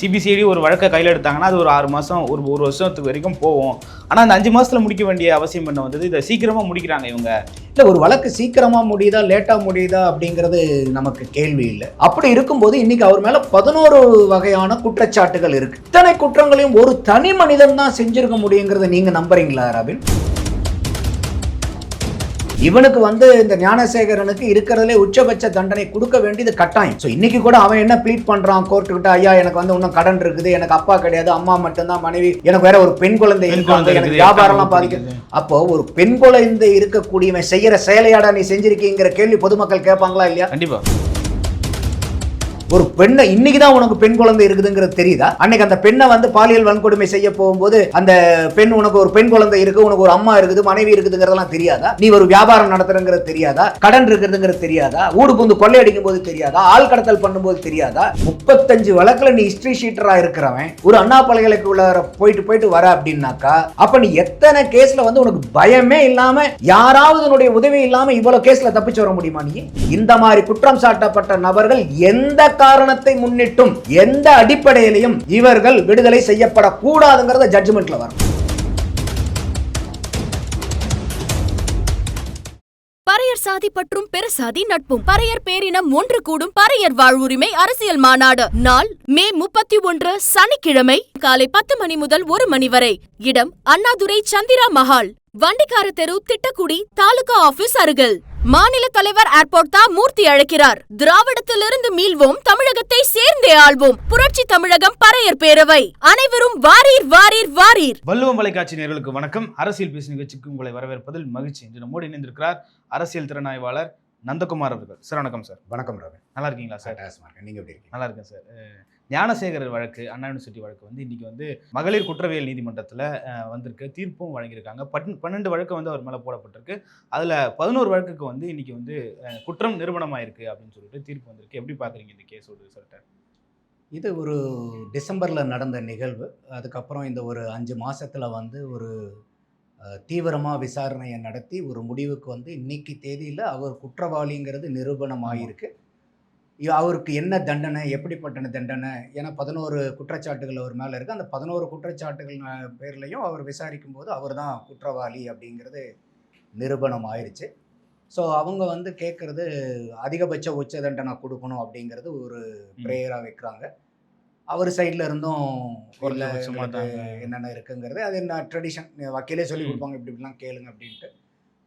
CBCID ஒரு வழக்கை கையில் எடுத்தாங்கன்னா அது ஒரு ஆறு மாதம் ஒரு ஒரு வருஷத்துக்கு வரைக்கும் போவோம் ஆனால் அந்த அஞ்சு மாதத்தில் முடிக்க வேண்டிய அவசியம் என்ன வந்தது? இதை சீக்கிரமாக முடிக்கிறாங்க இவங்க. இல்லை ஒரு வழக்கு சீக்கிரமாக முடியுதா லேட்டாக முடியுதா அப்படிங்கிறது நமக்கு கேள்வி இல்லை. அப்படி இருக்கும்போது இன்னைக்கு அவர் மேலே பதினோரு வகையான குற்றச்சாட்டுகள் இருக்குது இத்தனை குற்றங்களையும் ஒரு தனி மனிதன் தான் செஞ்சுருக்க முடியுங்கிறத நீங்கள் நம்புறீங்களா ராபின்? இவனுக்கு வந்து இந்த ஞானசேகரனுக்கு இருக்கிறதுலே உச்சபட்ச தண்டனை கொடுக்க வேண்டியது கட்டாயம். ஸோ இன்னைக்கு கூட அவன் என்ன ப்ளீட் பண்றான் கோர்ட்டுக்கிட்ட ஐயா எனக்கு வந்து இன்னும் கடன் இருக்குது எனக்கு அப்பா கிடையாது அம்மா மட்டும்தான் மனைவி எனக்கு வேற ஒரு பெண் குழந்தை இருக்காங்க எனக்கு வியாபாரம்லாம் பாதிக்குது அப்போ ஒரு பெண் குழந்தை இருக்கக்கூடியவன் செய்யற செயலையாடா நீ செஞ்சிருக்கீங்கிற கேள்வி பொதுமக்கள் கேட்பாங்களா இல்லையா? கண்டிப்பாக ஒரு பெண்ணை இன்னைக்கு தான் உனக்கு பெண் குழந்தை இருக்குதுங்கிறது தெரியுதா? அன்னைக்கு அந்த பெண்ணை வந்து பாலியல் வன்கொடுமை செய்ய போகும்போது அந்த பெண் உனக்கு ஒரு பெண் குழந்தை இருக்கு உனக்கு ஒரு அம்மா இருக்குது மனைவி இருக்குதுங்கிறதெல்லாம் தெரியாதா? நீ ஒரு வியாபாரம் நடத்துறங்கிறது தெரியாதா? கடன் இருக்கிறதுங்கிறது தெரியாதா? ஊடு புந்து கொள்ளையடிக்கும் போது தெரியாதா? ஆள் கடத்தல் பண்ணும்போது தெரியாதா? முப்பத்தஞ்சு வழக்குல நீ ஹிஸ்டரி ஷீட்டரா இருக்கிறவன் ஒரு அண்ணா பல்கலைக்குள்ள போயிட்டு போயிட்டு வர அப்படின்னாக்கா அப்ப நீ எத்தனை கேஸ்ல வந்து உனக்கு பயமே இல்லாம யாராவது உதவி இல்லாம இவ்வளவு கேஸ்ல தப்பிச்சு வர முடியுமா நீ? இந்த மாதிரி குற்றம் சாட்டப்பட்ட நபர்கள் எந்த காரணத்தை முன்னிட்டும் எந்த அடிப்படையிலையும் இவர்கள் விடுதலை செய்யப்படக்கூடாதுங்கிறத ஜட்ஜ்மெண்ட்ல வரும். பறையர் சாதி பற்றும் பெருசாதி நட்பும். பறையர் பேரினம் ஒன்று கூடும். பறையர் வாழ்வுரிமை அரசியல் மாநாடு. நாள் மே முப்பத்தி ஒன்று சனிக்கிழமை காலை பத்து மணி முதல் ஒரு மணி வரை. இடம் அண்ணாதுரை சந்திரா மஹால். வண்டிக்கார தெரு திட்டக்குடி தாலுகா ஆபீஸ் அருகில். மாநில தலைவர் ஏர்போர்ட் தான் மூர்த்தி அழைக்கிறார். திராவிடத்திலிருந்து மீள்வோம் தமிழகத்தை சேர்ந்தே ஆள்வோம். புரட்சி தமிழகம் பறையர் பேரவை. அனைவரும் வாரீர் வாரீர் வாரீர். வள்ளுவம் தொலைக்காட்சி நேர்களுக்கு வணக்கம். அரசியல் பேசு நிகழ்ச்சிக்கு உங்களை வரவேற்பதில் மகிழ்ச்சி. இன்று நம்மோடு இணைந்திருக்கிறார் அரசியல் திறனாய்வாளர் நந்தகுமார் அவர்கள். சார் வணக்கம் சார். வணக்கம் ரவி. நல்லா இருக்கீங்களா சார்? நீங்க எப்படி இருக்கீங்க? நல்லா இருக்கேன் சார். ஞானசேகரர் வழக்கு அண்ணா யூனிவர்சிட்டி வழக்கு வந்து இன்றைக்கி வந்து மகளிர் குற்றவியல் நீதிமன்றத்தில் வந்திருக்கு. தீர்ப்பும் வழங்கியிருக்காங்க. பட் பன்னெண்டு வழக்கு வந்து அவர் மேலே போடப்பட்டிருக்கு. அதில் பதினோரு வழக்குக்கு வந்து இன்றைக்கி வந்து குற்றம் நிறுவனமாயிருக்கு அப்படின்னு சொல்லிட்டு தீர்ப்பு வந்திருக்கு. எப்படி பார்க்குறீங்க இந்த கேஸோட ரிசல்ட்டை இது ஒரு டிசம்பரில் நடந்த நிகழ்வு. அதுக்கப்புறம் இந்த ஒரு அஞ்சு மாதத்தில் வந்து ஒரு தீவிரமாக விசாரணையை நடத்தி ஒரு முடிவுக்கு வந்து இன்னைக்கு தேதியில் அவர் குற்றவாளிங்கிறது நிரூபணமாயிருக்கு. இ- அவருக்கு என்ன தண்டனை எப்படிப்பட்ட தண்டனை ஏன்னா பதினோரு குற்றச்சாட்டுகள் அவர் மேலே இருக்குது அந்த பதினோரு குற்றச்சாட்டுகள் பேர்லையும் அவர் விசாரிக்கும் போது அவர் தான் குற்றவாளி அப்படிங்கிறது நிரூபணம் ஆயிருச்சு. ஸோ அவங்க வந்து கேட்குறது அதிகபட்ச உச்ச தண்டனை கொடுக்கணும் அப்படிங்கிறது ஒரு ப்ரேயராக வைக்கிறாங்க. அவர் சைடில் இருந்தும். என்னென்ன இருக்குங்கிறது அது என்ன ட்ரெடிஷன் வக்கீலே சொல்லி. கொடுப்பாங்க இப்படி இப்படிலாம் கேளுங்க அப்படின்ட்டு.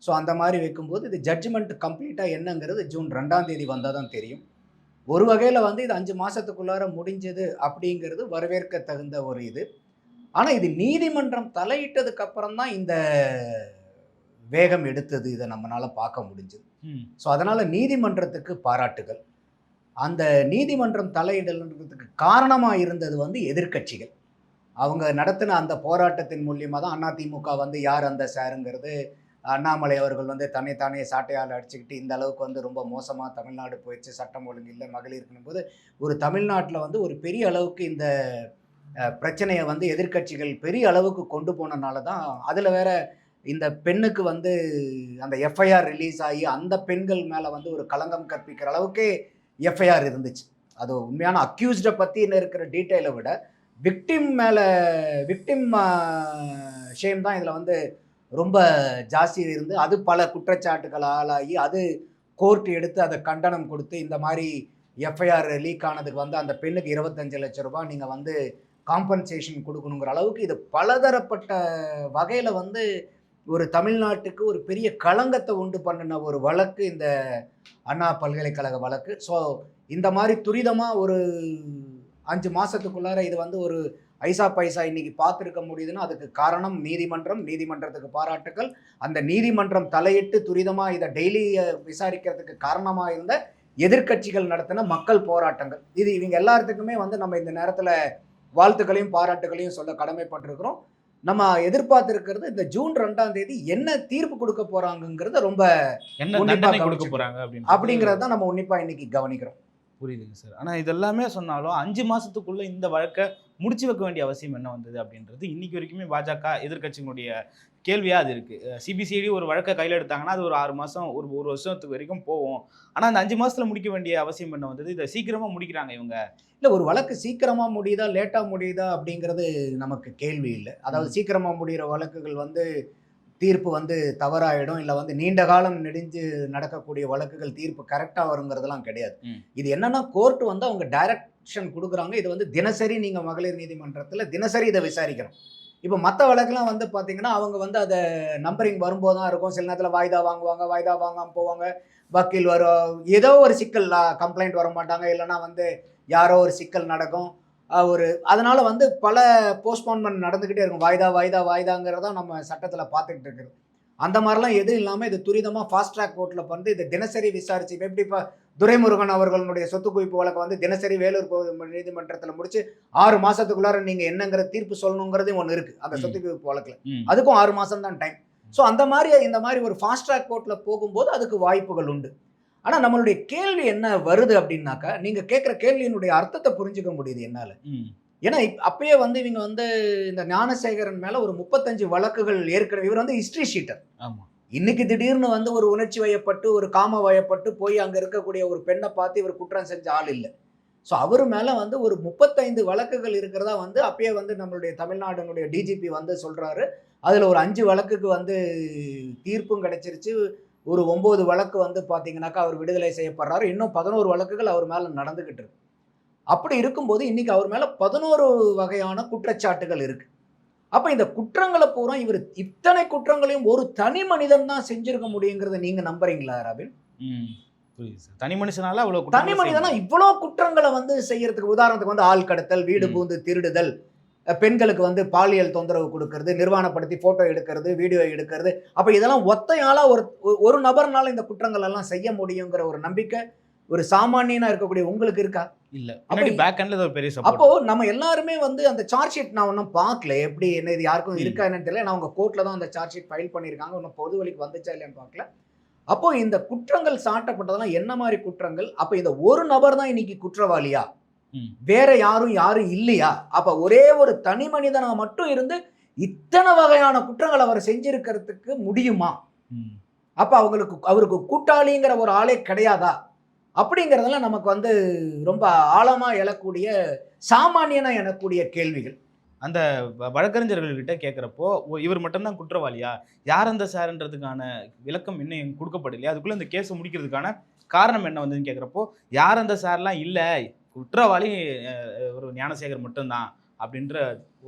ஸோ அந்த மாதிரி வைக்கும்போது இது ஜட்ஜ்மெண்ட் கம்ப்ளீட்டாக என்னங்கிறது ஜூன் ரெண்டாம் தேதி வந்தால் தான் தெரியும். ஒரு வகையில் வந்து இது அஞ்சு மாதத்துக்குள்ளார முடிஞ்சது அப்படிங்கிறது வரவேற்க தகுந்த ஒரு இது. ஆனால் இது நீதிமன்றம் தலையிட்டதுக்கு அப்புறம் தான் இந்த வேகம் எடுத்தது. இதை நம்மளால பார்க்க முடிஞ்சது. ஸோ அதனால் நீதிமன்றத்துக்கு பாராட்டுகள். அந்த நீதிமன்றம் தலையிடலுன்றதுக்கு காரணமாக இருந்தது வந்து எதிர்க்கட்சிகள். அவங்க நடத்தின அந்த போராட்டத்தின் மூலியமாக தான் அதிமுக வந்து யார் அந்த சாருங்கிறது அண்ணாமலை அவர்கள் வந்து தன்னைத்தானே சாட்டையால் அடிச்சுக்கிட்டு இந்த அளவுக்கு வந்து ரொம்ப மோசமாக தமிழ்நாடு போயிடுச்சு சட்டம் ஒழுங்கு இல்லை மகளிருக்குன்னு போது ஒரு தமிழ்நாட்டில் வந்து ஒரு பெரிய அளவுக்கு இந்த பிரச்சனையை வந்து எதிர்க்கட்சிகள் பெரிய அளவுக்கு கொண்டு போனனால தான் அதில் வேற இந்த பெண்ணுக்கு வந்து அந்த எஃப்ஐஆர் ரிலீஸ் ஆகி அந்த பெண்கள் மேலே வந்து ஒரு களங்கம் கற்பிக்கிற அளவுக்கே எஃப்ஐஆர் இருந்துச்சு. அது உண்மையான அக்யூஸ்டை பற்றி என்ன இருக்கிற டீட்டெயிலை விட விக்டிம் மேலே விக்டிம் ஷேம் தான் இதில் வந்து ரொம்ப ஜாஸ்தியாக இருந்து அது பல குற்றச்சாட்டுகள் ஆளாகி அது கோர்ட் எடுத்து அதை கண்டனம் கொடுத்து இந்த மாதிரி எஃப்ஐஆர் லீக் ஆனதுக்கு வந்து அந்த பெண்ணுக்கு இருபத்தஞ்சு லட்சம் ரூபாய் நீங்கள் வந்து காம்பன்சேஷன் கொடுக்கணுங்கிற அளவுக்கு இது பலதரப்பட்ட வகையில் வந்து ஒரு தமிழ்நாட்டுக்கு ஒரு பெரிய களங்கத்தை உண்டு பண்ணின ஒரு வழக்கு இந்த அண்ணா பல்கலைக்கழக வழக்கு. ஸோ இந்த மாதிரி துரிதமாக ஒரு அஞ்சு மாதத்துக்குள்ளார இது வந்து ஒரு ஐசா பைசா இன்னைக்கு பார்த்துருக்க முடியுதுன்னா அதுக்கு காரணம் நீதிமன்றம் நீதிமன்றத்துக்கு பாராட்டுக்கள். அந்த நீதிமன்றம் தலையிட்டு துரிதமாக இதை டெய்லி விசாரிக்கிறதுக்கு காரணமாக இருந்த எதிர்க்கட்சிகள் நடத்தின மக்கள் போராட்டங்கள். இது இவங்க எல்லாத்துக்குமே வந்து நம்ம இந்த நேரத்தில் வாழ்த்துக்களையும் பாராட்டுகளையும் சொல்ல கடமைப்பட்டிருக்கிறோம். நம்ம எதிர்பார்த்திருக்கிறது இந்த ஜூன் ரெண்டாம் தேதி என்ன தீர்ப்பு கொடுக்க போறாங்கங்கிறத ரொம்ப என்ன கொடுக்க. போறாங்க அப்படிங்கிறத தான் நம்ம உன்னிப்பா இன்னைக்கு கவனிக்கிறோம். புரியுதுங்க சார். ஆனால் இதெல்லாமே சொன்னாலும் அஞ்சு மாசத்துக்குள்ள இந்த வழக்கை முடிச்சு வைக்க வேண்டிய அவசியம் என்ன வந்தது அப்படின்றது இன்னைக்கு வரைக்குமே பாஜக எதிர்க்கட்சிகளுடைய கேள்வியா அது இருக்கு. சிபிசிஐடி ஒரு வழக்கை கையில் எடுத்தாங்கன்னா அது ஒரு ஆறு மாசம் ஒரு ஒரு வருஷத்துக்கு வரைக்கும் போகும். ஆனா அந்த அஞ்சு மாசத்துல முடிக்க வேண்டிய அவசியம் என்ன வந்தது? இதை சீக்கிரமா முடிக்கிறாங்க இவங்க. இல்லை ஒரு வழக்கு சீக்கிரமாக முடியுதா லேட்டாக முடியுதா அப்படிங்கிறது நமக்கு கேள்வி இல்லை. அதாவது சீக்கிரமாக முடிகிற வழக்குகள் வந்து தீர்ப்பு வந்து தவறாயிடும் இல்லை வந்து நீண்ட காலம் நெடிஞ்சு நடக்கக்கூடிய வழக்குகள் தீர்ப்பு கரெக்டாக வருங்கிறதெல்லாம் கிடையாது. இது என்னன்னா கோர்ட் வந்து அவங்க டைரக்ஷன் கொடுக்குறாங்க. இது வந்து தினசரி நீங்கள் மகளிர் நீதிமன்றத்தில் தினசரி இதை விசாரிக்கணும். இப்போ மற்ற வழக்குலாம் வந்து பார்த்தீங்கன்னா அவங்க வந்து அதை நம்பரிங் வரும்போது தான் இருக்கும். சில நேரத்தில் வாய்தா வாங்குவாங்க வாய்தா வாங்காமல் போவாங்க. வக்கீல் வரும் ஏதோ ஒரு சிக்கல் கம்ப்ளைண்ட் வர மாட்டாங்க இல்லைன்னா வந்து யாரோ ஒரு சிக்கல் நடக்கும். ஒரு அதனால வந்து பல போஸ்ட்போன்மெண்ட் நடந்துக்கிட்டே இருக்கும். வாய்தா வாய்தா வாய்தாங்கிறத நம்ம சட்டத்தில் பார்த்துக்கிட்டு இருக்குது. அந்த மாதிரிலாம் எதுவும் இல்லாமல் இது துரிதமாக ஃபாஸ்ட் ட்ராக் கோர்ட்டில் வந்து இது தினசரி விசாரிச்சு இப்ப எப்படி இப்போ துரைமுருகன் அவர்களுடைய சொத்து குவிப்பு வழக்கு வந்து தினசரி வேலூர் நீதிமன்றத்தில் முடிச்சு ஆறு மாசத்துக்குள்ளார நீங்கள் என்னங்கிற தீர்ப்பு சொல்லணுங்கிறதே ஒன்று இருக்குது அந்த. சொத்து குவிப்பு வழக்கில். அதுக்கும் ஆறு மாதம் தான் டைம் ஸோ அந்த மாதிரி இந்த மாதிரி ஒரு ஃபாஸ்ட் ட்ராக் கோர்ட்டில் போகும்போது அதுக்கு வாய்ப்புகள் உண்டு. ஆனால் நம்மளுடைய கேள்வி என்ன வருது அப்படின்னாக்கா நீங்கள் கேட்குற கேள்வியினுடைய அர்த்தத்தை புரிஞ்சுக்க முடியுது என்னால். ஏன்னா அப்பயே வந்து இவங்க வந்து இந்த ஞானசேகரன் மேலே ஒரு முப்பத்தஞ்சு வழக்குகள் ஏற்கனவே இவர் வந்து ஹிஸ்ட்ரி ஷீட்டர் ஆமா. இன்னைக்கு திடீர்னு வந்து ஒரு உணர்ச்சி வயப்பட்டு ஒரு காம வயப்பட்டு போய் அங்கே இருக்கக்கூடிய ஒரு பெண்ணை பார்த்து இவர் குற்றம் செஞ்ச ஆள் இல்லை. ஸோ அவர் மேலே வந்து ஒரு முப்பத்தைந்து வழக்குகள் இருக்கிறதா வந்து அப்பயே வந்து நம்மளுடைய தமிழ்நாடுனுடைய டிஜிபி வந்து சொல்கிறாரு அதில் ஒரு அஞ்சு வழக்குக்கு வந்து தீர்ப்பும் கிடைச்சிருச்சு. ஒரு ஒம்பது வழக்கு வந்து பார்த்தீங்கன்னாக்கா அவர் விடுதலை செய்யப்படுறாரு. இன்னும் பதினோரு வழக்குகள் அவர் மேலே நடந்துக்கிட்டு இருக்கு. அப்படி இருக்கும்போது இன்னைக்கு அவர் மேலே பதினோரு வகையான குற்றச்சாட்டுகள் இருக்கு. அப்போ இந்த குற்றங்களை பூரா இவர் இத்தனை குற்றங்களையும் ஒரு தனி மனிதன் தான் செஞ்சிருக்க முடியுங்கிறத நீங்க நம்புறீங்களா ராபின்? தனி மனுஷனால அவ்வளவு தனி மனிதனா இவ்வளோ குற்றங்களை வந்து செய்யறதுக்கு உதாரணத்துக்கு வந்து ஆள் கடத்தல் வீடு. பூந்து திருடுதல் பெண்களுக்கு வந்து பாலியல் தொந்தரவு கொடுக்கறது நிர்வாணப்படுத்தி போட்டோ எடுக்கிறது வீடியோ எடுக்கிறது. அப்ப இதெல்லாம் ஒத்தையாளா ஒரு ஒரு நபர்னால இந்த குற்றங்கள் எல்லாம் செய்ய முடியுங்கிற ஒரு நம்பிக்கை ஒரு சாமானியனா இருக்கக்கூடிய உங்களுக்கு இருக்கா? இல்ல. பின்னாடி அப்ப- பேக் எண்ட்ல ஒரு பெரிய அப்போ நம்ம எல்லாருமே வந்து அந்த சார்ஜ் ஷீட் நான் ஒன்றும் பார்க்கல. எப்படி என்ன இது யாருக்கும். இருக்கா என்னன்னு தெரியல. நான் உங்க கோர்ட்ல தான் அந்த சார்ஜ் ஷீட் ஃபைல் பண்ணியிருக்காங்க. ஒன்றும் பொது வழிக்கு வந்துச்சா இல்லையான்னு பார்க்கல. அப்போ இந்த குற்றங்கள் சாட்டப்பட்டதெல்லாம் என்ன மாதிரி குற்றங்கள்? அப்போ இந்த ஒரு நபர் தான் இன்னைக்கு குற்றவாளியா. வேற யாரும் யாரும் இல்லையா? அப்ப ஒரே ஒரு தனி மனிதனா மட்டும் இருந்து இத்தனை வகையான குற்றங்கள் அவர் செஞ்சிருக்கிறதுக்கு முடியுமா? அப்ப அவங்களுக்கு அவருக்கு கூட்டாளிங்கிற ஒரு ஆளே கிடையாதா? அப்படிங்கிறதெல்லாம் நமக்கு வந்து ரொம்ப ஆழமா எழக்கூடிய சாமானியனா எழக்கூடிய கேள்விகள். அந்த வழக்கறிஞர்கள்கிட்ட கேட்குறப்போ இவர் மட்டும்தான் குற்றவாளியா? யார் அந்த சார்ன்றதுக்கான விளக்கம் இன்னும் கொடுக்கப்படலையா? அதுக்குள்ள இந்த கேஸை முடிக்கிறதுக்கான காரணம் என்ன வந்ததுன்னு கேட்குறப்போ யார் அந்த சார்லாம் இல்லை? குற்றவாளி ஒரு ஞானசேகர் மட்டும்தான் அப்படின்ற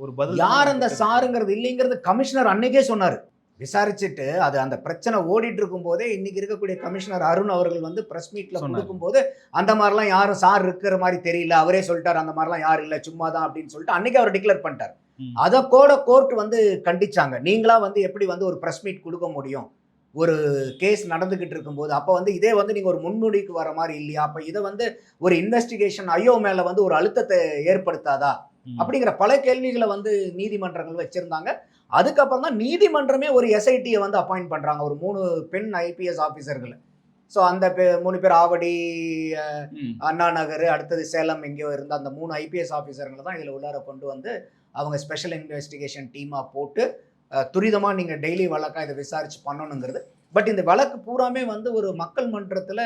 ஒரு பதில் யார் அந்த சாருங்கிறது இல்லைங்கிறது கமிஷனர் அன்னைக்கே சொன்னார். விசாரிச்சுட்டு அது அந்த பிரச்சனை ஓடிட்டு இருக்கும் போதே இன்னைக்கு இருக்கக்கூடிய கமிஷனர் அருண் அவர்கள் வந்து பிரஸ் மீட்ல சொன்னாரு. கொடுக்கும்போது அந்த மாதிரிலாம் யாரும் சார் இருக்கிற மாதிரி தெரியல அவரே சொல்லிட்டார் அந்த மாதிரிலாம் யாரும் இல்லை சும்மா தான் அப்படின்னு சொல்லிட்டு அன்னைக்கு அவர் டிக்ளேர் பண்ணிட்டார். அதை கூட கோர்ட் வந்து கண்டிச்சாங்க. நீங்களா வந்து எப்படி வந்து ஒரு பிரஸ் மீட் கொடுக்க முடியும்? ஒரு கேஸ் நடந்துகிட்டு இருக்கும்போது அப்போ வந்து இதே வந்து நீங்கள் ஒரு முன்னுடிக்கு வர மாதிரி இல்லையா? அப்போ இதை வந்து ஒரு இன்வெஸ்டிகேஷன் ஐயோ மேலே வந்து ஒரு அழுத்தத்தை ஏற்படுத்தாதா. அப்படிங்கிற பல கேள்விகளை வந்து நீதிமன்றங்கள் வச்சிருந்தாங்க. அதுக்கப்புறம் தான் நீதிமன்றமே ஒரு எஸ்ஐடியை வந்து அப்பாயிண்ட் பண்றாங்க. ஒரு மூணு பெண் ஐபிஎஸ் ஆஃபீஸர்களை ஸோ அந்த பே- மூணு பேர் ஆவடி. அண்ணா நகர் அடுத்தது சேலம் எங்கேயோ இருந்த அந்த மூணு ஐபிஎஸ் ஆஃபீஸருங்களை தான் இதில் உள்ளார கொண்டு வந்து அவங்க ஸ்பெஷல் இன்வெஸ்டிகேஷன் டீமாக போட்டு துரிதமாக நீங்கள் டெய்லி வழக்காக இதை விசாரிச்சு பண்ணணுங்கிறது. பட் இந்த வழக்கு பூராமே வந்து ஒரு மக்கள் மன்றத்தில்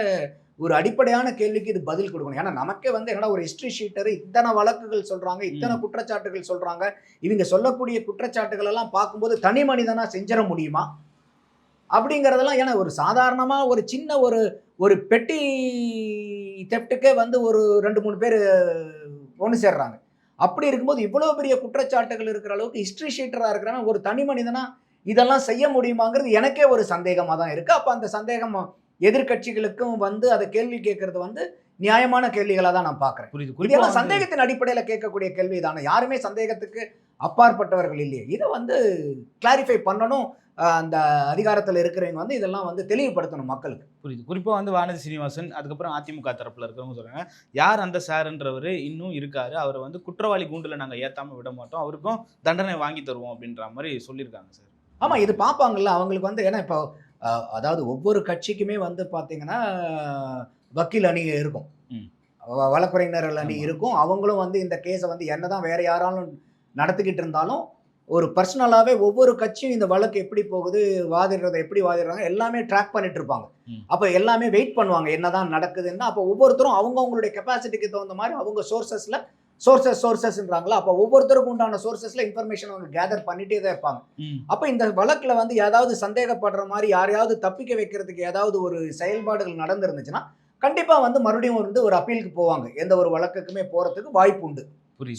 ஒரு அடிப்படையான கேள்விக்கு இது பதில் கொடுக்கணும். ஏன்னா நமக்கே வந்து என்னடா ஒரு ஹிஸ்ட்ரி ஷீட்டர் இத்தனை வழக்குகள் சொல்றாங்க இத்தனை. குற்றச்சாட்டுகள் சொல்றாங்க. இவங்க சொல்லக்கூடிய குற்றச்சாட்டுகள் எல்லாம் பார்க்கும்போது தனி மனிதனா செஞ்சிட முடியுமா? அப்படிங்கிறதெல்லாம் ஏன்னா ஒரு சாதாரணமா ஒரு சின்ன ஒரு ஒரு பெட்டி தெப்டுக்கே வந்து ஒரு ரெண்டு மூணு பேர் ஒன்று சேர்றாங்க. அப்படி இருக்கும்போது இவ்வளோ பெரிய குற்றச்சாட்டுகள் இருக்கிற அளவுக்கு ஹிஸ்ட்ரி ஷீட்டராக இருக்கிறான ஒரு தனி மனிதனா இதெல்லாம் செய்ய முடியுமாங்கிறது எனக்கே ஒரு சந்தேகமாக தான் இருக்குது அப்போ அந்த சந்தேகம் எதிர்க்கட்சிகளுக்கும் வந்து அதை கேள்வி கேட்கறது வந்து நியாயமான கேள்விகளாக தான் நான் பார்க்குறேன். புரியுது. குறிப்பா இதெல்லாம் வந்து- சந்தேகத்தின் அடிப்படையில் கேட்கக்கூடிய கேள்வி தானே யாருமே சந்தேகத்துக்கு அப்பாற்பட்டவர்கள் இல்லையே. இதை வந்து கிளாரிஃபை பண்ணணும். அந்த அதிகாரத்தில் இருக்கிறவங்க வந்து இதெல்லாம் வந்து தெளிவுபடுத்தணும் மக்களுக்கு. புரியுது. குறிப்பா வந்து வானதி சீனிவாசன் அதுக்கப்புறம் அதிமுக தரப்புல இருக்கிறவங்க சொல்றாங்க யார் அந்த சார்ன்றவர் இன்னும் இருக்காரு. அவரை வந்து குற்றவாளி கூண்டுல நாங்க ஏத்தாம விட மாட்டோம். அவருக்கும் தண்டனை வாங்கி தருவோம். அப்படின்ற மாதிரி சொல்லியிருக்காங்க சார். ஆமாம் இது பார்ப்பாங்கல்ல அவங்களுக்கு வந்து ஏன்னா இப்போ அதாவது ஒவ்வொரு கட்சிக்குமே வந்து பார்த்தீங்கன்னா வக்கீல் அணி இருக்கும். வழக்குரைஞர்கள் அணி. இருக்கும். அவங்களும் வந்து இந்த கேஸை வந்து என்னதான் வேற யாராலும் நடத்திக்கிட்டு இருந்தாலும் ஒரு பர்சனலாகவே ஒவ்வொரு கட்சியும் இந்த வழக்கு எப்படி போகுது வாதிடுறதை எப்படி வாதிடுறாங்க எல்லாமே ட்ராக் பண்ணிட்டு இருப்பாங்க. அப்போ எல்லாமே வெயிட் பண்ணுவாங்க என்னதான் நடக்குதுன்னா. அப்போ ஒவ்வொருத்தரும் அவங்கவுங்களுடைய கெப்பாசிட்டிக்கு தகுந்த மாதிரி அவங்க சோர்சஸில் சோர்சஸ் சோர்சஸ்ன்றாங்களா அப்போ ஒவ்வொருத்தருக்கும் உண்டான சோர்சஸில் இன்ஃபர்மேஷன் அவங்க கேதர் பண்ணிட்டே தான் இருப்பாங்க. அப்போ இந்த வழக்கில் வந்து ஏதாவது சந்தேகப்படுற மாதிரி யாரையாவது தப்பிக்க வைக்கிறதுக்கு ஏதாவது ஒரு செயல்பாடுகள் நடந்திருந்துச்சுன்னா கண்டிப்பாக வந்து மறுபடியும் வந்து ஒரு அப்பீலுக்கு போவாங்க. எந்த ஒரு வழக்குக்குமே போகிறதுக்கு வாய்ப்பு உண்டு.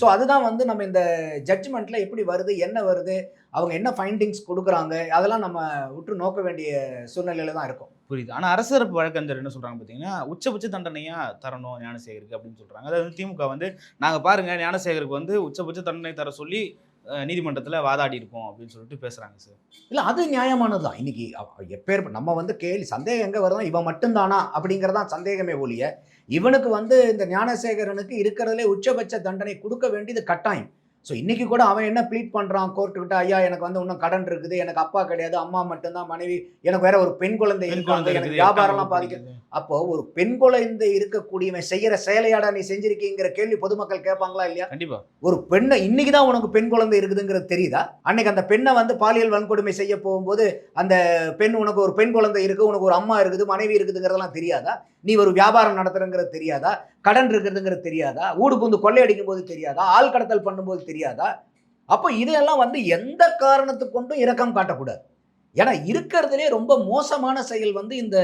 ஸோ அதுதான் வந்து நம்ம இந்த ஜட்ஜ்மெண்ட்ல எப்படி வருது என்ன வருது அவங்க என்ன ஃபைண்டிங்ஸ் கொடுக்குறாங்க அதெல்லாம் நம்ம உற்று நோக்க வேண்டிய சூழ்நிலையில தான் இருக்கும். புரியுது. ஆனா அரசரப்பு வழக்கறிஞர் என்ன சொல்றாங்க பாத்தீங்கன்னா உச்சபட்ச தண்டனையா தரணும் ஞானசேகருக்கு அப்படின்னு சொல்றாங்க. அதாவது திமுக வந்து நாங்க பாருங்க ஞானசேகருக்கு வந்து உச்சபட்ச தண்டனை தர சொல்லி நீதிமன்றத்தில் வாதாடி இருக்கோம் அப்படின்னு சொல்லிட்டு பேசுகிறாங்க சார் இல்லை அது நியாயமானது தான் இன்னைக்கு அவ- எப்பேர் நம்ம வந்து கேள்வி சந்தேகம் எங்கே வருதோ இவன் மட்டும்தானா அப்படிங்கிறதான் சந்தேகமே ஒழிய இவனுக்கு வந்து இந்த ஞானசேகரனுக்கு இருக்கிறதுலே உச்சபட்ச தண்டனை கொடுக்க வேண்டியது கட்டாயம். ஸோ இன்னைக்கு கூட அவன் என்ன ப்ளீட் பண்ணுறான் கோர்ட்டுக்கிட்ட ஐயா எனக்கு வந்து இன்னும் கடன் இருக்குது. எனக்கு அப்பா கிடையாது. அம்மா மட்டும்தான் மனைவி. எனக்கு வேற ஒரு பெண் குழந்தை இருக்காங்க. எனக்கு இருக்குது, வியாபாரம்லாம் எட்டாம் பாதிக்க வகுப்பு அப்போ ஒரு பெண் குழந்தை இருக்கக்கூடியவன் செய்யற செயலையாடா நீ செஞ்சிருக்கீங்கிற கேள்வி பொதுமக்கள் கேட்பாங்களா இல்லையா? கண்டிப்பா. ஒரு பெண்ணை இன்னைக்கு தான் உனக்கு பெண் குழந்தை இருக்குதுங்கிறது தெரியுதா? அன்னைக்கு அந்த பெண்ணை வந்து பாலியல் வன்கொடுமை செய்ய போகும்போது அந்த பெண் உனக்கு ஒரு பெண் குழந்தை இருக்கு உனக்கு ஒரு அம்மா இருக்குது மனைவி இருக்குதுங்கிறதெல்லாம் தெரியாதா? நீ ஒரு வியாபாரம் நடத்துறங்கிறது தெரியாதா? கடன் இருக்கிறதுங்கிறது தெரியாதா? ஊடு புந்து கொள்ளையடிக்கும் போது தெரியாதா? ஆள் கடத்தல் பண்ணும்போது தெரியாதா? அப்போ இதையெல்லாம் வந்து எந்த காரணத்துக்கு கொண்டும் இரக்கம் காட்டக்கூடாது. ஏன்னா இருக்கிறதுலே ரொம்ப மோசமான செயல் வந்து இந்த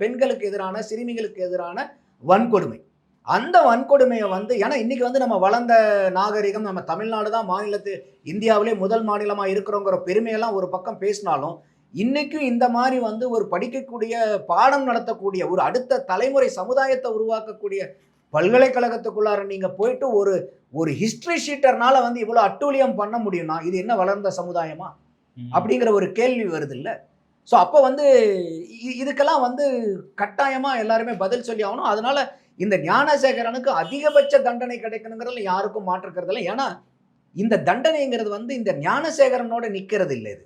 பெண்களுக்கு எதிரான சிறுமிகளுக்கு எதிரான வன்கொடுமை. அந்த வன்கொடுமையை வந்து ஏன்னா இன்றைக்கி வந்து நம்ம வளர்ந்த நாகரிகம் நம்ம தமிழ்நாடு தான் மாநிலத்து இந்தியாவிலே முதல் மாநிலமாக இருக்கிறோங்கிற பெருமையெல்லாம் ஒரு பக்கம் பேசினாலும் இன்றைக்கும் இந்த மாதிரி வந்து ஒரு படிக்கக்கூடிய பாடம் நடத்தக்கூடிய ஒரு அடுத்த தலைமுறை சமுதாயத்தை உருவாக்கக்கூடிய பல்கலைக்கழகத்துக்குள்ளார நீங்க போயிட்டு ஒரு ஒரு ஹிஸ்டரி ஷீட்டர்னால வந்து இவ்வளோ அட்டூழியம் பண்ண முடியும்னா இது என்ன வளர்ந்த சமுதாயமா. அப்படிங்கிற ஒரு கேள்வி வருது இல்லை ஸோ அப்போ வந்து இதுக்கெல்லாம் வந்து கட்டாயமாக எல்லாருமே பதில் சொல்லி ஆகணும். அதனால இந்த ஞானசேகரனுக்கு அதிகபட்ச தண்டனை கிடைக்கணுங்கிறதுல யாருக்கும் மாற்றுக்கிறது இல்லை ஏன்னா இந்த தண்டனைங்கிறது வந்து இந்த ஞானசேகரனோட நிற்கிறது இல்லை இது.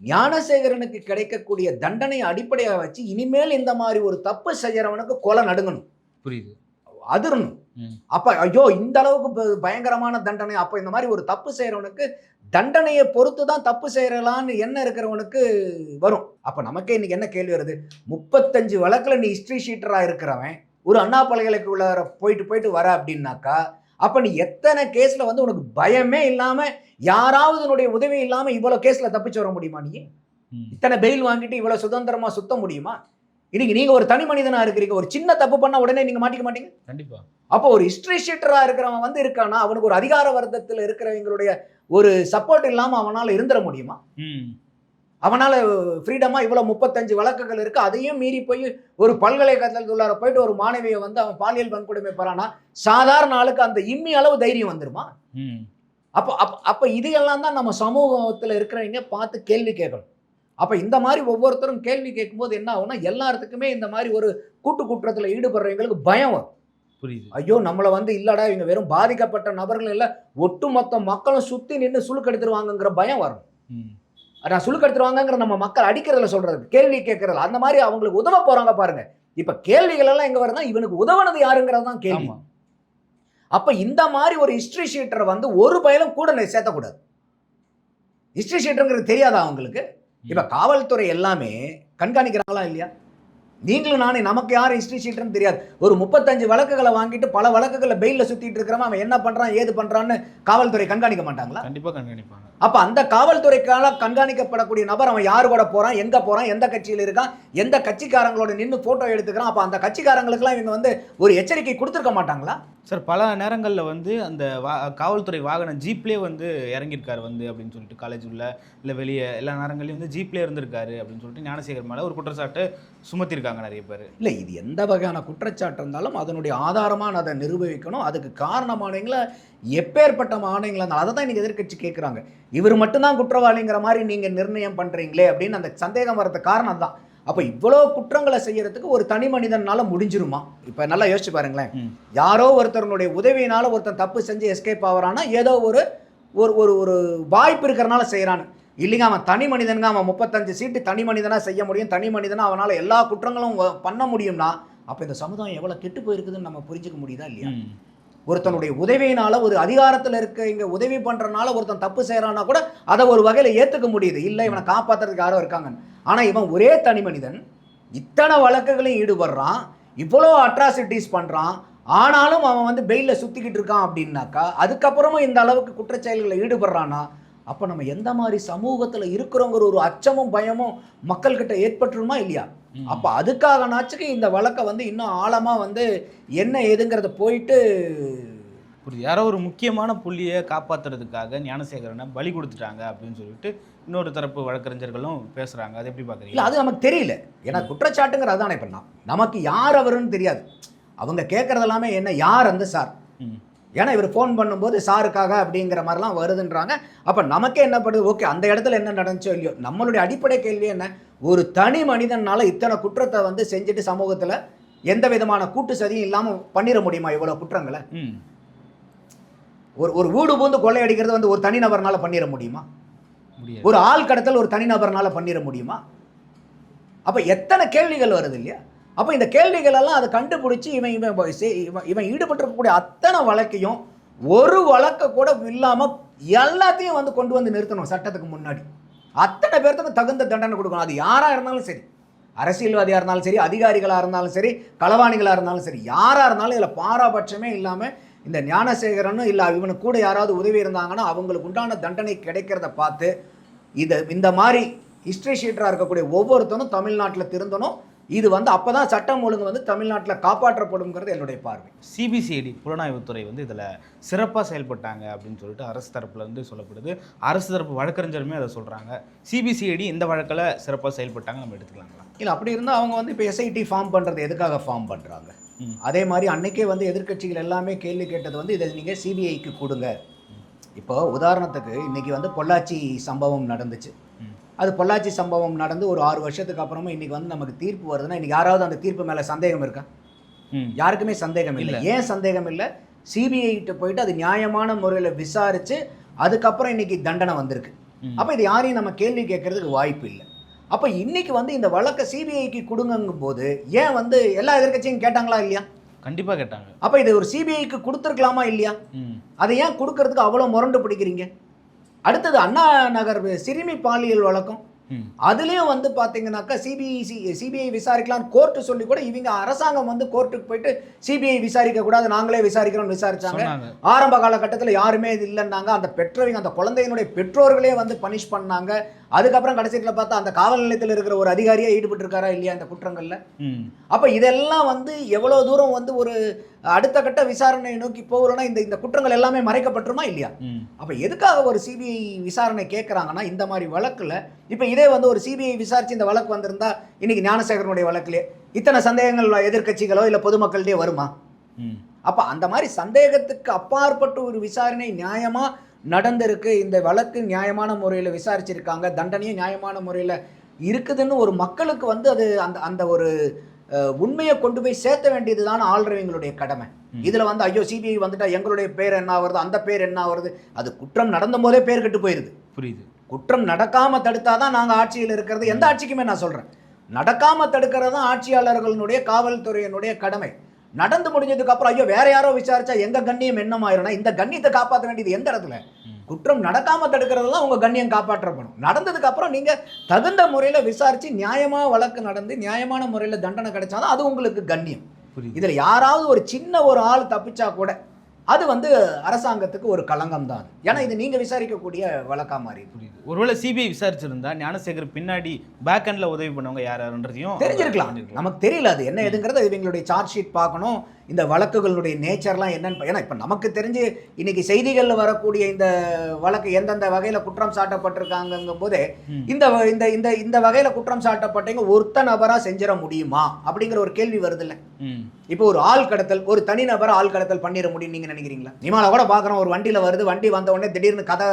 ஞானசேகரனுக்கு கிடைக்கக்கூடிய தண்டனையை அடிப்படையாக வச்சு இனிமேல் இந்த மாதிரி ஒரு தப்பு செய்யறவனுக்கு கொலை நடுங்கணும். புரியுது. அதிரணும். அப்ப ஐயோ இந்த அளவுக்கு பயங்கரமான தண்டனை. அப்ப இந்த மாதிரி ஒரு தப்பு செய்யறவனுக்கு தண்டனையை பொறுத்து தான் தப்பு செய்யலான்னு என்ன இருக்கிறவனுக்கு வரும். அப்ப நமக்கே இன்னைக்கு என்ன கேள்வி வருது? முப்பத்தஞ்சு வழக்குல நீ ஹிஸ்டரி ஷீட்டரா இருக்கிறவன் ஒரு அண்ணா பல்கலைக்குள்ளார போயிட்டு போயிட்டு வர அப்படின்னாக்கா அப்ப நீ எத்தனை கேஸ்ல வந்து உனக்கு பயமே இல்லாம யாராவது உன்னுடைய உதவி இல்லாம இவ்வளவு கேஸ்ல தப்பிச்சு வர முடியுமா நீ. இத்தனை பெயில் வாங்கிட்டு இவ்வளவு சுதந்திரமா சுத்த முடியுமா? இன்னைக்கு நீங்க ஒரு தனி மனிதனா இருக்கிறீங்க ஒரு சின்ன தப்பு பண்ணா உடனே நீங்க மாட்டிக்க மாட்டீங்க. கண்டிப்பா. அப்போ ஒரு ஹிஸ்டரி ஷீட்டரா இருக்கிறவன் வந்து இருக்கானா அவனுக்கு ஒரு அதிகார வர்க்கத்தில் இருக்கிறவங்களுடைய ஒரு சப்போர்ட் இல்லாம அவனால இருந்துட முடியுமா? ம். அவனால ஃப்ரீடமா இவ்வளவு முப்பத்தஞ்சு வழக்குகள் இருக்கு அதையும் மீறி போய் ஒரு பல்கலைக்கழகத்துள்ளார போயிட்டு ஒரு மாணவியை வந்து அவன் பாலியல் வன்கொடுமை பெறானா சாதாரண ஆளுக்கு அந்த இம்மி அளவு தைரியம் வந்துருமா? ம். அப்போ அப்போ அப்போ இதையெல்லாம் தான் நம்ம சமூகத்தில் இருக்கிறவங்க பார்த்து கேள்வி கேட்கணும். அப்போ இந்த மாதிரி ஒவ்வொருத்தரும் கேள்வி கேட்கும்போது என்ன ஆகும்னா எல்லாத்துக்குமே இந்த மாதிரி ஒரு கூட்டு குற்றத்தில் ஈடுபடுறவங்களுக்கு பயம் வரும். புரியுது. ஐயோ நம்மளை வந்து இல்லடா இவங்க வெறும் பாதிக்கப்பட்ட நபர்கள் இல்லை ஒட்டுமொத்த மக்களும் சுற்றி நின்று சுழுக்கெடுத்துருவாங்கங்கிற பயம் வரும். நான் சுழுக்கெடுத்துருவாங்கங்கிற நம்ம மக்கள் அடிக்கிறதுல சொல்றது கேள்வி கேட்கறதுல. அந்த மாதிரி அவங்களுக்கு உதவ போறாங்க பாருங்க. இப்ப கேள்விகள் எல்லாம் எங்க வருதுன்னா இவனுக்கு உதவுனது யாருங்கிறது தான் கேள்வி. அப்ப இந்த மாதிரி ஒரு ஹிஸ்டரி ஷீட்டரை வந்து ஒரு பயலும் கூட சேர்த்தக்கூடாது. ஹிஸ்டரி ஷீட்டருங்கிறது தெரியாதா அவங்களுக்கு? இப்ப காவல்துறை எல்லாமே கண்காணிக்கிறாங்களா இல்லையா? நீங்களும் நானே நமக்கு யார் ஹிஸ்டரி ஷீட்டர்னு தெரியாது. ஒரு முப்பத்தஞ்சு வழக்குகளை வாங்கிட்டு பல வழக்குகளை பெயிலில் சுத்திட்டு இருக்கிறவன் அவன் என்ன பண்றான் ஏது பண்றான்னு காவல்துறை கண்காணிக்க மாட்டாங்களா? கண்டிப்பா கண்காணிப்பாங்க. அப்ப அந்த காவல்துறைக்கால கண்காணிக்கப்படக்கூடிய நபர் அவன் யார் கூட போறான் எங்க போறான் எந்த கட்சியில் இருக்கான் எந்த கட்சிக்காரங்களோட நின்று போட்டோ எடுத்துக்கிறான் அப்ப அந்த கட்சிக்காரங்களுக்குலாம் இவங்க வந்து ஒரு எச்சரிக்கை கொடுத்துருக்க மாட்டாங்களா? சார் பல நேரங்களில் வந்து அந்த வா காவல்துறை வாகனம் ஜீப்லேயே வந்து இறங்கியிருக்காரு வந்து அப்படின்னு சொல்லிட்டு காலேஜ் உள்ள இல்லை வெளியே எல்லா நேரங்களையும் வந்து ஜீப்லேயே இருந்திருக்காரு அப்படின்னு சொல்லிட்டு ஞானசேகர் மேலே ஒரு குற்றச்சாட்டு சுமத்திருக்காங்க நிறைய பேர். இல்லை இது எந்த வகையான குற்றச்சாட்டு இருந்தாலும் அதனுடைய ஆதாரமான அதை நிரூபிக்கணும். அதுக்கு காரணமானவங்கள எப்பேற்பட்ட ஆணைங்களா இருந்தாலும் அதை தான் இன்றைக்கி எதிர்க்கட்சி கேட்குறாங்க இவர் மட்டும்தான் குற்றவாளிங்கிற மாதிரி நீங்கள் நிர்ணயம் பண்ணுறீங்களே அப்படின்னு அந்த சந்தேகம் வரது காரணம் தான் அப்ப இவ்வளோ குற்றங்களை செய்யறதுக்கு ஒரு தனி மனிதனால முடிஞ்சிருமா? இப்ப நல்லா யோசிச்சு பாருங்களேன். யாரோ ஒருத்தருடைய உதவியினால ஒருத்தன் தப்பு செஞ்சு எஸ்கேப் ஆகுறானா ஏதோ ஒரு ஒரு ஒரு ஒரு வாய்ப்பு இருக்கிறனால செய்கிறான்னு இல்லைங்க அவன் தனி மனிதனுங்க அவன் முப்பத்தஞ்சு சீட்டு தனி மனிதனா செய்ய முடியும் தனி மனிதனா அவனால் எல்லா குற்றங்களும் பண்ண முடியும்னா அப்ப இந்த சமுதாயம் எவ்வளவு கெட்டு போயிருக்குதுன்னு நம்ம புரிஞ்சுக்க முடியுதா இல்லையா. ஒருத்தனுடைய உதவியினால ஒரு அதிகாரத்துல இருக்க இங்க உதவி பண்றனால ஒருத்தன் தப்பு செய்யறான்னா கூட அதை ஒரு வகையில ஏத்துக்க முடியுது. இல்ல இவனை காப்பாத்துறதுக்கு யாரோ இருக்காங்க ஆனா இவன் ஒரே தனி மனிதன். இத்தனை வழக்குகளையும் ஈடுபடுறான். இவ்வளோ அட்ராசிட்டிஸ் பண்றான். ஆனாலும் அவன் வந்து பெயில சுத்திக்கிட்டு இருக்கான் அப்படின்னாக்கா அதுக்கப்புறமும் இந்த அளவுக்கு குற்றச்செயல்களில் ஈடுபடுறானா அப்ப நம்ம எந்த மாதிரி சமூகத்துல இருக்கிறோங்கிற ஒரு அச்சமும் பயமும் மக்கள்கிட்ட ஏற்பட்டுருமா இல்லையா. அப்ப அதுக்காக நாச்சுக்கு இந்த வழக்கை வந்து இன்னும் ஆழமா வந்து என்ன ஏதுங்கிறத போயிட்டு புரியுது. யாரோ ஒரு முக்கியமான புள்ளியை காப்பாத்துறதுக்காக ஞானசேகரனை பலி கொடுத்துட்டாங்க அப்படின்னு சொல்லிட்டு இன்னொரு தரப்பு வழக்கறிஞர்களும் பேசுறாங்க. அது எப்படி இல்ல பாக்குறீங்க அது நமக்கு தெரியல. ஏன்னா குற்றச்சாட்டுங்கிறது அதானே இப்ப நான். நமக்கு யார் அவருன்னு தெரியாது. அவங்க கேட்கறது எல்லாமே என்ன யார் அந்த சார். ஏன்னா இவர் ஃபோன் பண்ணும்போது சாருக்காக அப்படிங்கிற மாதிரிலாம் வருதுன்றாங்க. அப்போ நமக்கே என்ன பண்ணுது ஓகே அந்த இடத்துல என்ன நடந்துச்சோ இல்லையோ. நம்மளுடைய அடிப்படை கேள்வி என்ன? ஒரு தனி மனிதனால இத்தனை குற்றத்தை வந்து செஞ்சுட்டு சமூகத்தில் எந்த விதமான கூட்டு சதியும் இல்லாமல் பண்ணிட முடியுமா இவ்வளோ குற்றங்களை? ஒரு ஒரு வீடு பூந்து கொள்ளையடிக்கிறது வந்து ஒரு தனிநபர்னால பண்ணிட முடியுமா? ஒரு ஆள் கடத்தல் ஒரு தனிநபர்னால பண்ணிட முடியுமா? அப்போ எத்தனை கேள்விகள் வருது இல்லையா? அப்போ இந்த கேள்விகள் எல்லாம் அதை கண்டுபிடிச்சி இவன் இவன் இவன் இவன் ஈடுபட்டிருக்கக்கூடிய அத்தனை வழக்கையும் ஒரு வழக்க கூட இல்லாமல் எல்லாத்தையும் வந்து கொண்டு வந்து நிறுத்தணும் சட்டத்துக்கு முன்னாடி. அத்தனை பேர்த்துக்கும் தகுந்த தண்டனை கொடுக்கணும். அது யாராக இருந்தாலும் சரி. அரசியல்வாதியாக இருந்தாலும் சரி அதிகாரிகளாக இருந்தாலும் சரி களவாணிகளாக இருந்தாலும் சரி யாராக இருந்தாலும் இதில் பாராபட்சமே இல்லாமல் இந்த ஞானசேகரனும் இல்லை இவனுக்கு கூட யாராவது உதவி இருந்தாங்கன்னா அவங்களுக்கு உண்டான தண்டனை கிடைக்கிறத பார்த்து இதை இந்த மாதிரி ஹிஸ்ட்ரி ஷீட்டராக இருக்கக்கூடிய ஒவ்வொருத்தனும் தமிழ்நாட்டில் திருந்தணும். இது வந்து அப்போ தான் சட்டம் ஒழுங்கு வந்து தமிழ்நாட்டில் காப்பாற்றப்படுங்கிறது என்னுடைய பார்வை. சிபிசிஐடி புலனாய்வுத்துறை வந்து இதில் சிறப்பாக செயல்பட்டாங்க அப்படின்னு சொல்லிட்டு அரசு தரப்புல இருந்து சொல்லப்படுது. அரசு தரப்பு வழக்கறிஞருமே அதை சொல்கிறாங்க சிபிசிஐடி இந்த வழக்கில் சிறப்பாக செயல்பட்டாங்க. நம்ம எடுத்துக்கலாங்களா? இல்லை அப்படி இருந்தால் அவங்க வந்து இப்போ எஸ்ஐடி ஃபார்ம் பண்ணுறது எதுக்காக ஃபார்ம் பண்ணுறாங்க. அதே மாதிரி அன்னைக்கே வந்து எதிர்க்கட்சிகள் எல்லாமே கேள்வி கேட்டது வந்து இதை நீங்கள் சிபிஐக்கு கொடுங்க. இப்போ உதாரணத்துக்கு இன்னைக்கு வந்து பொள்ளாச்சி சம்பவம் நடந்துச்சு. அது பொள்ளாச்சி சம்பவம் நடந்து ஒரு ஆறு வருஷத்துக்கு அப்புறமா இன்னைக்கு வந்து நமக்கு தீர்ப்பு வருதுன்னா இன்னைக்கு யாராவது அந்த தீர்ப்பு மேலே சந்தேகம் இருக்கா? யாருக்குமே சந்தேகம் இல்லை. ஏன் சந்தேகம் இல்லை? சிபிஐ கிட்ட போயிட்டு அது நியாயமான முறையில் விசாரிச்சு அதுக்கப்புறம் இன்னைக்கு தண்டனை வந்திருக்கு. அப்போ இது யாரையும் நம்ம கேள்வி கேட்கறதுக்கு வாய்ப்பு இல்லை. அப்போ இன்னைக்கு வந்து இந்த வழக்கை சிபிஐக்கு கொடுங்கும் போது ஏன் வந்து எல்லா எதிர்க்கட்சியும் கேட்டாங்களா இல்லையா? கண்டிப்பாக கேட்டாங்க. அப்போ இது ஒரு சிபிஐக்கு கொடுத்துருக்கலாமா இல்லையா? அதை ஏன் கொடுக்கறதுக்கு அவ்வளோ முரண்டு பிடிக்கிறீங்க? அடுத்தது அண்ணா நகர் சிறுமி பாலியல் வழக்கம். அதுலேயும் வந்து பார்த்தீங்கன்னாக்கா சிபிஐசி சிபிஐ விசாரிக்கலாம் கோர்ட்டு சொல்லி கூட இவங்க அரசாங்கம் வந்து கோர்ட்டுக்கு போயிட்டு சிபிஐ விசாரிக்க கூடாது நாங்களே விசாரிக்கிறோம்னு விசாரிச்சாங்க. ஆரம்ப காலகட்டத்தில் யாருமே இது இல்லைன்னாங்க. அந்த பெற்றோங்க அந்த குழந்தையினுடைய பெற்றோர்களே வந்து பனிஷ் பண்ணாங்க. அதுக்கப்புறம் கடைசியில் பார்த்தா அந்த காவல் நிலையத்தில் இருக்கிற ஒரு அதிகாரியே ஈடுபட்டு இருக்காரா இல்லையா இந்த குற்றங்களில்? அப்போ இதெல்லாம் வந்து எவ்வளோ தூரம் வந்து ஒரு அடுத்த கட்ட விசாரணையை நோக்கி போகலன்னா இந்த இந்த குற்றங்கள் எல்லாமே மறைக்கப்பட்டுருமா இல்லையா? அப்போ எதுக்காக ஒரு சிபிஐ விசாரணை கேட்குறாங்கன்னா இந்த மாதிரி வழக்கில் இப்போ இதே வந்து ஒரு சிபிஐ விசாரிச்சு இந்த வழக்கு வந்திருந்தா இன்னைக்கு ஞானசேகரனுடைய வழக்கிலே. இத்தனை சந்தேகங்கள் எதிர்க்கட்சிகளோ இல்லை பொதுமக்கள்கிட்டயே வருமா? அப்போ அந்த மாதிரி சந்தேகத்துக்கு அப்பாற்பட்ட ஒரு விசாரணை நியாயமாக நடந்திருக்கு. இந்த வழக்கு நியாயமான முறையில் விசாரிச்சிருக்காங்க. தண்டனையும் நியாயமான முறையில் இருக்குதுன்னு ஒரு மக்களுக்கு வந்து அது அந்த அந்த ஒரு உண்மையை கொண்டு போய் சேர்த்த வேண்டியது தான் ஆள்றவங்களுடைய கடமை. இதில் வந்து ஐயோ சிபிஐ வந்துட்டா எங்களுடைய பேர் என்ன வருது அந்த பேர் என்ன வருது அது குற்றம் நடந்த போதே பேர் கெட்டு போயிருது. புரியுது. குற்றம் நடக்காம தடுத்தாதான் நாங்க ஆட்சியில் இருக்கிறது. எந்த ஆட்சிக்குமே நான் சொல்றேன். நடக்காம தடுக்கிறது தான் ஆட்சியாளர்களுடைய காவல்துறையினுடைய கடமை. நடந்து முடிஞ்சதுக்கு அப்புறம் ஐயோ வேற யாரோ விசாரிச்சா எங்க கண்ணியம் என்னமாயிரும்னா இந்த கண்ணியத்தை காப்பாற்ற வேண்டியது எந்த இடத்துல. குற்றம் நடக்காம தடுக்கிறது தான் உங்க கண்ணியம் காப்பாற்றப்படும். நடந்ததுக்கு அப்புறம் நீங்க தகுந்த முறையில விசாரிச்சு நியாயமா வழக்கு நடந்து நியாயமான முறையில தண்டனை கிடைச்சாதான் அது உங்களுக்கு கண்ணியம். இதுல யாராவது ஒரு சின்ன ஒரு ஆள் தப்பிச்சா கூட அது வந்து அரசாங்கத்துக்கு ஒரு களங்கம் தான் ஏன்னா இது நீங்க விசாரிக்கக்கூடிய வழக்கா மாறி புரியுது. ஒருவேளை சிபிஐ விசாரிச்சிருந்தா ஞானசேகர் பின்னாடி பேக் எண்ட்ல உதவி பண்ணவங்க யார் யாருன்றதையும் தெரிஞ்சிருக்கலாம். நமக்கு தெரியல அது. என்ன எதுங்கிறது இவங்களுடைய சார்ஜ் ஷீட் பார்க்கணும். இந்த வழக்குகளுடைய நேச்சர்லாம் என்னன்னு ஏன்னா இப்போ நமக்கு தெரிஞ்சு இன்னைக்கு செய்திகளில் வரக்கூடிய இந்த வழக்கு எந்தெந்த வகையில் குற்றம் சாட்டப்பட்டிருக்காங்கங்கும் போது. இந்த இந்த இந்த இந்த வகையில் குற்றம் சாட்டப்பட்டவங்க ஒருத்த நபராக செஞ்சிட முடியுமா? அப்படிங்கிற ஒரு கேள்வி வருதுல்ல. ம். இப்போ ஒரு ஆள் கடத்தல் ஒரு தனிநபர் ஆள் கடத்தல் பண்ணிட முடியும் நீங்க நினைக்கிறீங்களா? நிமால கூட பார்க்குறோம் ஒரு வண்டியில் வருது வண்டி வந்த உடனே திடீர்னு கதை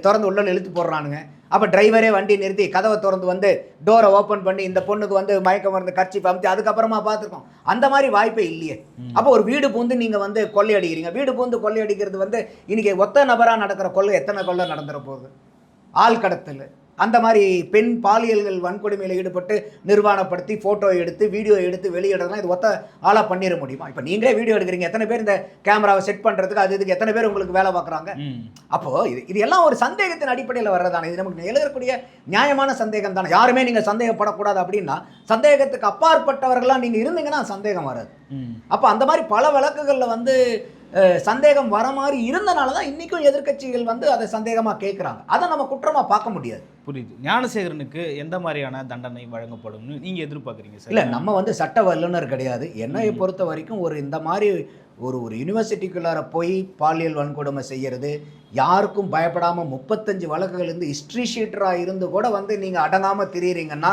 திறந்து உள்ள இழுத்து போடுறானுங்க. அப்போ டிரைவரே வண்டி நிறுத்தி கதவை திறந்து வந்து டோரை ஓப்பன் பண்ணி இந்த பொண்ணுக்கு வந்து மயக்க மருந்து கட்சி பம்பி அதுக்கப்புறமா பார்த்துருக்கோம். அந்த மாதிரி வாய்ப்பே இல்லையே. அப்போ ஒரு வீடு பூந்து நீங்கள் வந்து கொள்ளையடிக்கிறீங்க. வீடு பூந்து கொள்ளையடிக்கிறது வந்து இன்னைக்கு ஒத்த நபராக நடக்கிற கொள்ளை எத்தனை கொள்ளை நடந்துற போகுது? ஆள் கடத்தல் அந்த மாதிரி பெண் பாலியல்கள் வன்கொடுமையில் ஈடுபட்டு நிர்வாணப்படுத்தி ஃபோட்டோ எடுத்து வீடியோ எடுத்து வெளியிடறதுலாம் இது ஒத்த ஆளாக பண்ணிட முடியுமா? இப்போ நீங்களே வீடியோ எடுக்கிறீங்க. எத்தனை பேர் இந்த கேமராவை செட் பண்ணுறதுக்கு அது இதுக்கு எத்தனை பேர் உங்களுக்கு வேலை பார்க்குறாங்க. அப்போ இது இது எல்லாம் ஒரு சந்தேகத்தின் அடிப்படையில் வர்றதானே. இது நமக்கு எழுதக்கூடிய நியாயமான சந்தேகம் தானே. யாருமே நீங்கள் சந்தேகப்படக்கூடாது அப்படின்னா சந்தேகத்துக்கு அப்பாற்பட்டவர்களாக நீங்கள் இருந்தீங்கன்னா சந்தேகம் வராது. அப்போ அந்த மாதிரி பல வழக்குகளில் வந்து சந்தேகம் வர மாதிரி இருந்தனால தான் இன்றைக்கும் எதிர்க்கட்சிகள் வந்து அதை சந்தேகமாக கேட்குறாங்க அதை நம்ம குற்றமாக பார்க்க முடியாது. புரியுது. ஞானசேகரனுக்கு எந்த மாதிரியான தண்டனை வழங்கப்படும்னு நீங்க எதிர்பார்க்குறீங்க சார்? இல்லை நம்ம வந்து சட்ட வல்லுநர் கிடையாது. என்னை பொறுத்த வரைக்கும் ஒரு இந்த மாதிரி ஒரு ஒரு யூனிவர்சிட்டிக்குள்ளார போய் பாலியல் வன்கொடுமை செய்யறது யாருக்கும் பயப்படாமல் முப்பத்தஞ்சு வழக்குகள் இருந்து ஹிஸ்ட்ரி ஷீட்டராக இருந்து கூட வந்து நீங்கள் அடங்காமல் திரியிறீங்கன்னா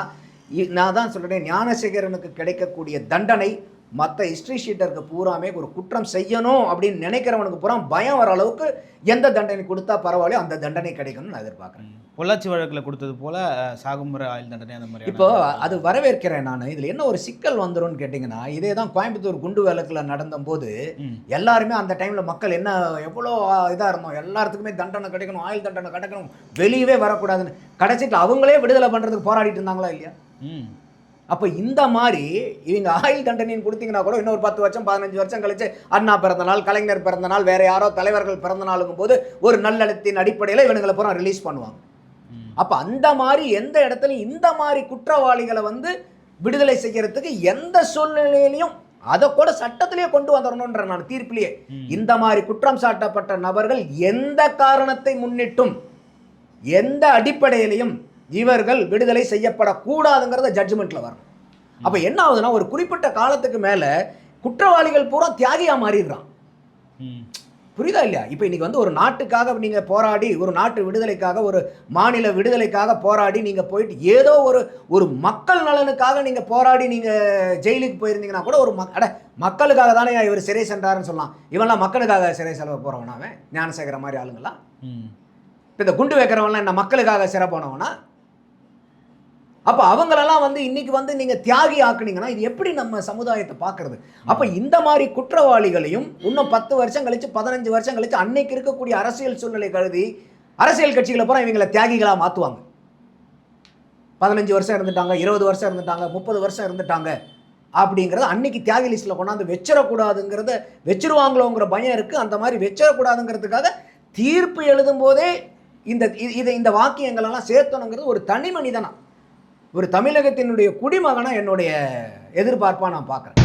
நான் தான் சொல்கிறேன் ஞானசேகரனுக்கு கிடைக்கக்கூடிய தண்டனை மற்ற ஹிஸ்ட்ரி ஷீட்டருக்கு பூராமே ஒரு குற்றம் செய்யணும் அப்படின்னு நினைக்கிறவனுக்கு பூரா பயம் வர அளவுக்கு எந்த தண்டனை கொடுத்தா பரவாயில்லையோ அந்த தண்டனை கிடைக்கும்னு நான் எதிர்பார்க்குறேன். பொள்ளாச்சி வழக்குல கொடுத்தது போல சாகுமுறை ஆயுள் தண்டனை அந்த மாதிரி இப்போ அது வரவேற்கிறேன் நான் இதில் என்ன ஒரு சிக்கல் வந்துரும்னு கேட்டிங்கன்னா இதே தான் கோயம்புத்தூர் குண்டு விளக்கில் நடந்தபோது. எல்லாருமே அந்த டைமில் மக்கள் என்ன எவ்வளோ இதாக இருந்தோம் எல்லாத்துக்குமே தண்டனை கிடைக்கணும் ஆயுள் தண்டனை கிடைக்கணும் வெளியவே வரக்கூடாதுன்னு கடைசிட்டு அவங்களே விடுதலை பண்ணுறதுக்கு போராடிட்டு இருந்தாங்களா இல்லையா. அப்போ இந்த மாதிரி இவங்க ஆயுள் தண்டனைன்னு கொடுத்தீங்கன்னா கூட இன்னொரு பத்து வருஷம் பதினஞ்சு வருஷம் கழிச்சு அண்ணா பிறந்த நாள் கலைஞர் பிறந்த நாள் வேற யாரோ தலைவர்கள் பிறந்த நாளுங்கும் போது ஒரு நல்லெழுத்தின் அடிப்படையில் இவனுங்களை பூரா ரிலீஸ் பண்ணுவாங்க. அப்போ அந்த மாதிரி எந்த இடத்துலையும் இந்த மாதிரி குற்றவாளிகளை வந்து விடுதலை செய்யறதுக்கு எந்த சூழ்நிலையிலையும் அதை கூட சட்டத்திலேயே கொண்டு வந்துடணுன்ற நான் தீர்ப்பிலேயே. இந்த மாதிரி குற்றம் சாட்டப்பட்ட நபர்கள் எந்த காரணத்தை முன்னிட்டும் எந்த அடிப்படையிலையும் இவர்கள் விடுதலை செய்யப்படக்கூடாதுங்கிறத ஜட்ஜ்மெண்ட்ல வரணும் அப்போ என்ன ஆகுதுன்னா ஒரு குறிப்பிட்ட காலத்துக்கு மேலே குற்றவாளிகள் பூரா தியாகியாக மாறிடுறான். ம். புரியுதா இல்லையா? இப்போ இன்னைக்கு வந்து ஒரு நாட்டுக்காக நீங்கள் போராடி ஒரு நாட்டு விடுதலைக்காக ஒரு மாநில விடுதலைக்காக போராடி நீங்கள் போயிட்டு ஏதோ ஒரு ஒரு மக்கள் நலனுக்காக நீங்கள் போராடி நீங்கள் ஜெயிலுக்கு போயிருந்தீங்கன்னா கூட ஒரு மக் அட மக்களுக்காக தானே இவர் சிறை சென்றாருன்னு சொல்லலாம். இவன்லாம் மக்களுக்காக சிறை செலவு போகிறவனா அவன்? ஞானசேகர மாதிரி ஆளுங்களாம் ம். இப்போ இந்த குண்டு வைக்கிறவன்லாம் என்ன மக்களுக்காக சிறை போனவனா? அப்போ அவங்களெல்லாம் வந்து இன்னைக்கு வந்து நீங்கள் தியாகி ஆக்குனீங்கன்னா இது எப்படி நம்ம சமுதாயத்தை பார்க்கறது? அப்போ இந்த மாதிரி குற்றவாளிகளையும் இன்னும் பத்து வருஷம் கழிச்சு பதினஞ்சு வருஷம் கழிச்சு அன்னைக்கு இருக்கக்கூடிய அரசியல் சூழ்நிலை கருதி அரசியல் கட்சிகளை பூரா இவங்களை தியாகிகளாக மாற்றுவாங்க பதினஞ்சு வருஷம் இருந்துட்டாங்க இருபது வருஷம் இருந்துட்டாங்க முப்பது வருஷம் இருந்துட்டாங்க அப்படிங்கிறத அன்னைக்கு தியாகி லிஸ்ட்டில் கொண்டாந்து வச்சிடக்கூடாதுங்கிறத வச்சிருவாங்களோங்கிற பயம் இருக்குது அந்த மாதிரி வச்சிடக்கூடாதுங்கிறதுக்காக தீர்ப்பு எழுதும் போதே இந்த இதை இந்த வாக்கியங்களெல்லாம் சேர்த்தணுங்கிறது ஒரு தனி மனிதனா. ஒரு தமிழகத்தினுடைய குடிமகனாக என்னுடைய எதிர்பார்ப்பாக நான் பார்க்குறேன்